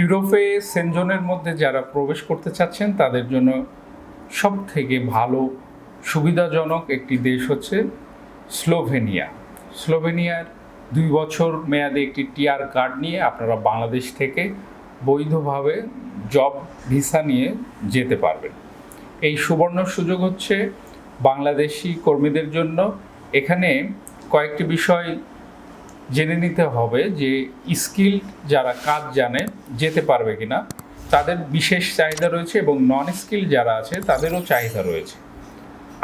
ইউরোপে সেনজনের মধ্যে যারা প্রবেশ করতে চাচ্ছেন, তাদের জন্য সব থেকে ভালো, সুবিধাজনক একটি দেশ হচ্ছে স্লোভেনিয়া। স্লোভেনিয়ার দুই বছর মেয়াদে একটি টিআর কার্ড নিয়ে আপনারা বাংলাদেশ থেকে বৈধভাবে জব ভিসা নিয়ে যেতে পারবেন। এই সুবর্ণ সুযোগ হচ্ছে বাংলাদেশি কর্মীদের জন্য। এখানে কয়েকটি বিষয় জেনে নিতে হবে যে স্কিল যারা কাজ জানে যেতে পারবে কিনা, তাদের বিশেষ চাহিদা রয়েছে এবং নন স্কিল যারা আছে তাদেরও চাহিদা রয়েছে।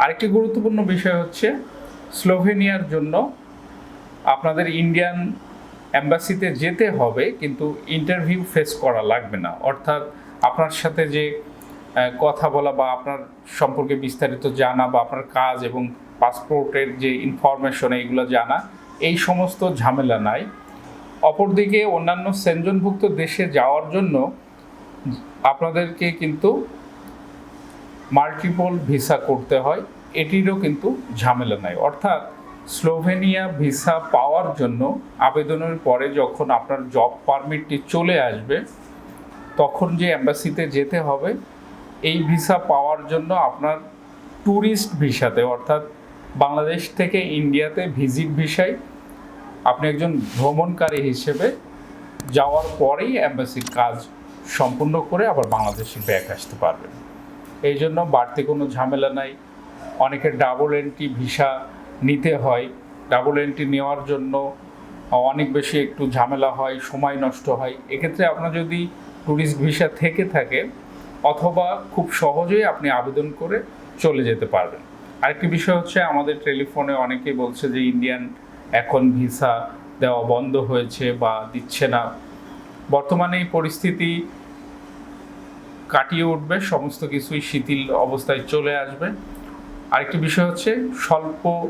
আরেকটি গুরুত্বপূর্ণ বিষয় হচ্ছে স্লোভেনিয়ার জন্য আপনাদের ইন্ডিয়ান অ্যাম্বাসিতে যেতে হবে, কিন্তু ইন্টারভিউ ফেস করা লাগবে না। অর্থাৎ আপনার সাথে যে কথা বলা বা আপনার সম্পর্কে বিস্তারিত জানা বা আপনার কাজ এবং পাসপোর্টের যে ইনফরমেশন এইগুলো জানা এই সমস্ত ঝামেলা নাই। অপরদিকে অন্যান্য সেনজনভুক্ত দেশে যাওয়ার জন্য আপনাদেরকে কিন্তু মাল্টিপল ভিসা করতে হয়। এটিরও কিন্তু ঝামেলা নাই। অর্থাৎ স্লোভেনিয়া ভিসা পাওয়ার জন্য আবেদনের পরে যখন আপনার জব পারমিটটি চলে আসবে, তখন যে অ্যাম্বাসিতে যেতে হবে, এই ভিসা পাওয়ার জন্য আপনার ট্যুরিস্ট ভিসাতে অর্থাৎ বাংলাদেশ থেকে ইন্ডিয়াতে ভিজিট ভিসায় আপনি একজন ভ্রমণকারী হিসেবে যাওয়ার পরেই অ্যাম্বাসির কাজ সম্পূর্ণ করে আবার বাংলাদেশে ব্যাক আসতে পারবেন। এই জন্য বাড়তি কোনো ঝামেলা নাই। অনেকের ডাবল এন্ট্রি ভিসা নিতে হয়। ডাবল এন্ট্রি নেওয়ার জন্য অনেক বেশি একটু ঝামেলা হয়, সময় নষ্ট হয়। এক্ষেত্রে আপনার যদি ট্যুরিস্ট ভিসা থেকে থাকে অথবা খুব সহজেই আপনি আবেদন করে চলে যেতে পারবেন। আরেকটি বিষয় হচ্ছে আমাদের টেলিফোনে অনেকেই বলছে যে ইন্ডিয়ান এখন ভিসা দেওয়া বন্ধ হয়েছে বা দিচ্ছে না। বর্তমানে এই পরিস্থিতি কাটিয়ে উঠবে, সমস্ত কিছুই শিথিল অবস্থায় চলে আসবে। আরেকটি বিষয় হচ্ছে, স্বল্প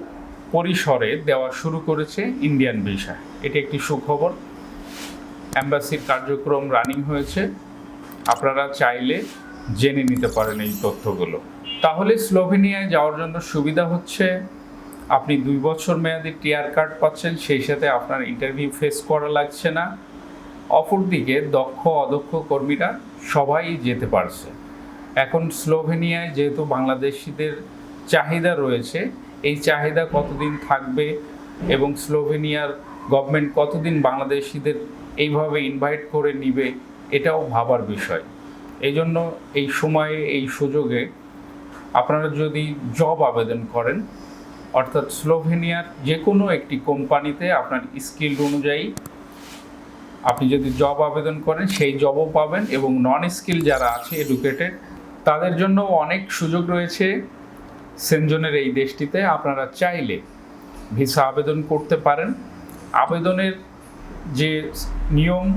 পরিসরে দেওয়া শুরু করেছে ইন্ডিয়ান ভিসা। এটি একটি সুখবর। অ্যাম্বাসির কার্যক্রম রানিং হয়েছে। আপনারা চাইলে জেনে নিতে পারেন এই তথ্যগুলো। তাহলে স্লোভেনিয়ায় যাওয়ার জন্য সুবিধা হচ্ছে আপনি দুই বছর মেয়াদি টিআর কার্ড পাচ্ছেন, সেই সাথে আপনার ইন্টারভিউ ফেস করা লাগছে না। অপরদিকে দক্ষ, অদক্ষ কর্মীরা সবাই যেতে পারছে। এখন স্লোভেনিয়ায় যেহেতু বাংলাদেশিদের চাহিদা রয়েছে, এই চাহিদা কতদিন থাকবে এবং স্লোভেনিয়ার গভর্নমেন্ট কতদিন বাংলাদেশিদের এইভাবে ইনভাইট করে নিবে, এটাও ভাবার বিষয়। এই জন্য এই সময়ে, এই সুযোগে আপনারা যদি জব আবেদন করেন অর্থাৎ স্লোভেনিয়ার যে কোনো একটি কোম্পানিতে আপনার স্কিল অনুযায়ী আপনি যদি জব আবেদন করেন, সেই জবও পাবেন এবং নন স্কিল যারা আছে এডুকেটেড তাদের জন্য অনেক সুযোগ রয়েছে সেনজনের এই দেশটিতে। আপনারা চাইলে ভিসা আবেদন করতে পারেন। আবেদনের যে নিয়ম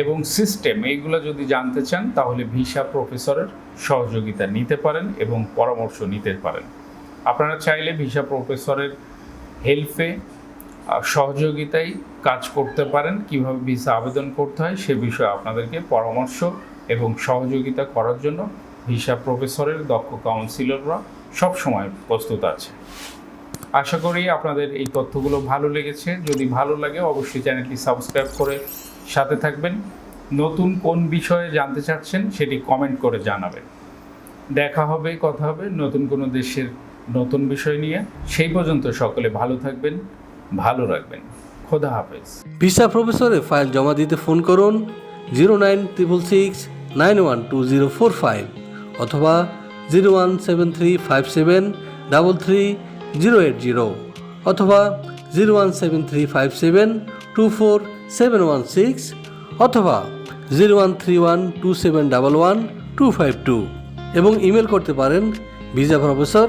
এবং সিস্টেম, এইগুলো যদি জানতে চান, তাহলে ভিসা প্রফেসরের সহযোগিতা নিতে পারেন এবং পরামর্শ নিতে পারেন। আপনারা চাইলে ভিসা প্রফেসরের হেল্পে সহযোগিতায় কাজ করতে পারেন, কীভাবে ভিসা আবেদন করতে হয় সে বিষয়ে আপনাদেরকে পরামর্শ এবং সহযোগিতা করার জন্য ভিসা প্রফেসরের দক্ষ কাউন্সিলররা সবসময় প্রস্তুত আছে। আশা করি আপনাদের এই তথ্যগুলো ভালো লেগেছে। যদি ভালো লাগে, অবশ্যই চ্যানেলটি সাবস্ক্রাইব করে সাথে থাকবেন। নতুন কোন বিষয়ে জানতে চাচ্ছেন, সেটি কমেন্ট করে জানাবেন। দেখা হবে, কথা হবে নতুন কোনো দেশের নতুন বিষয় নিয়ে, সেই পর্যন্ত সকলে ভালো থাকবেন, ভালো রাখবেন। খোদা হাফেজ। ভিসা প্রফেসরে ফাইল জমা দিতে ফোন করুন zero nine triple six nine one two zero four five অথবা zero one seven three five seven double three zero eight zero অথবা zero one seven three five seven two four seven one six অথবা zero one three one two seven double one two five two এবং email করতে পারেন visa professor